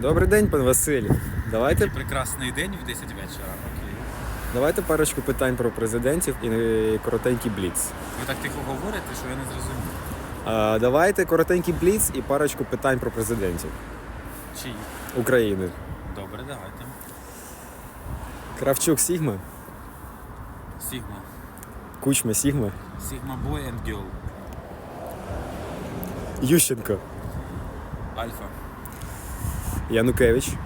Добрий день, пан Василь. Давайте, Прекрасний день в 10 вечора. Окей. давайте парочку питань про президентів і е, коротенький бліц. Ви так тихо говорите, що я не зрозумів. А, давайте коротенький бліц і парочку питань про президентів Чиї? України. Добре, давайте. Кравчук Сігма, Сігма. Кучма Сігма, Сігма Boy and Girl. Ющенко, Альфа. Янукевич,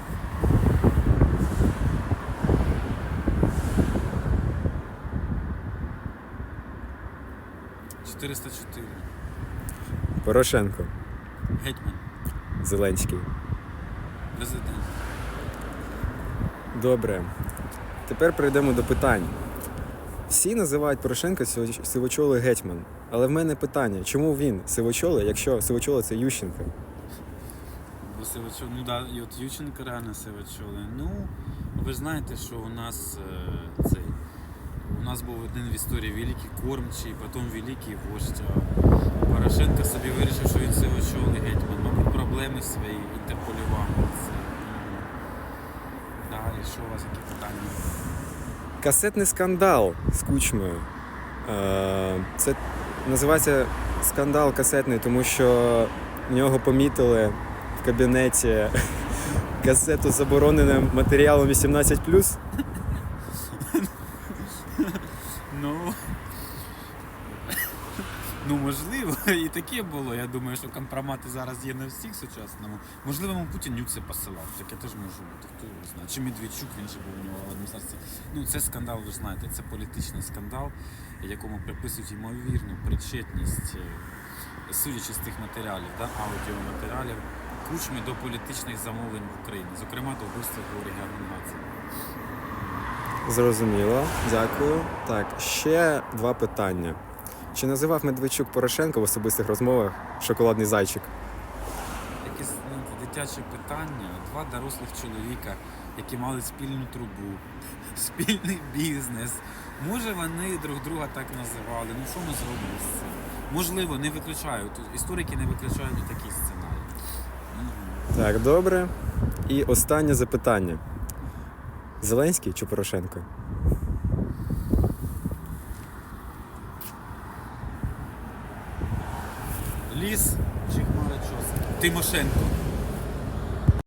404. Порошенко, Гетьман. Зеленський. Президент. Добре. Тепер перейдемо до питань. Всі називають Порошенка сиво- сивочолий гетьман. Але в мене питання, чому він сивочолий, якщо сивочолий це Ющенко? Бо Сивачов, ну да, і от Юченко реально Сивачоли. Ну, ви знаєте, що у нас е, цей. У нас був один в історії великий кормчий, потім великий вождь. Порошенко собі вирішив, що він сивочолий гетьман. Мабуть, проблеми свої інтерполював. Це, ну, і що у вас які питання? Касетний скандал з кучмою. Е, Це називається скандал касетний, тому що в нього помітили кабінеті касету з забороненим матеріалом 18. Ну. Ну, можливо, і таке було. Я думаю, що компромати зараз є на всіх сучасному. Можливо, йому Путін нюци посилав. Таке теж може бути. Хто його знає. Чи Медведчук, він же був у нього в адміністрації. Ну, це скандал, ви знаєте, це політичний скандал, якому приписують ймовірну причетність, е, судячи з тих матеріалів, да, аудіоматеріалів, кучми до політичних замовлень в Україні, зокрема до вбивства Георгія Гонгадзе. Зрозуміло, дякую. Так, ще два питання. Чи називав Медведчук Порошенко в особистих розмовах шоколадний зайчик? Якесь дитяче питання. Два дорослих чоловіка, які мали спільну трубу, спільний бізнес. Може, вони друг друга так називали. Ну що ми зробимо з цим? Можливо, не виключаю. Тут Історики не виключають такі сценарії. Так, добре. І останнє запитання. Зеленський чи Порошенко? Ліс чи хмарочос? Тимошенко.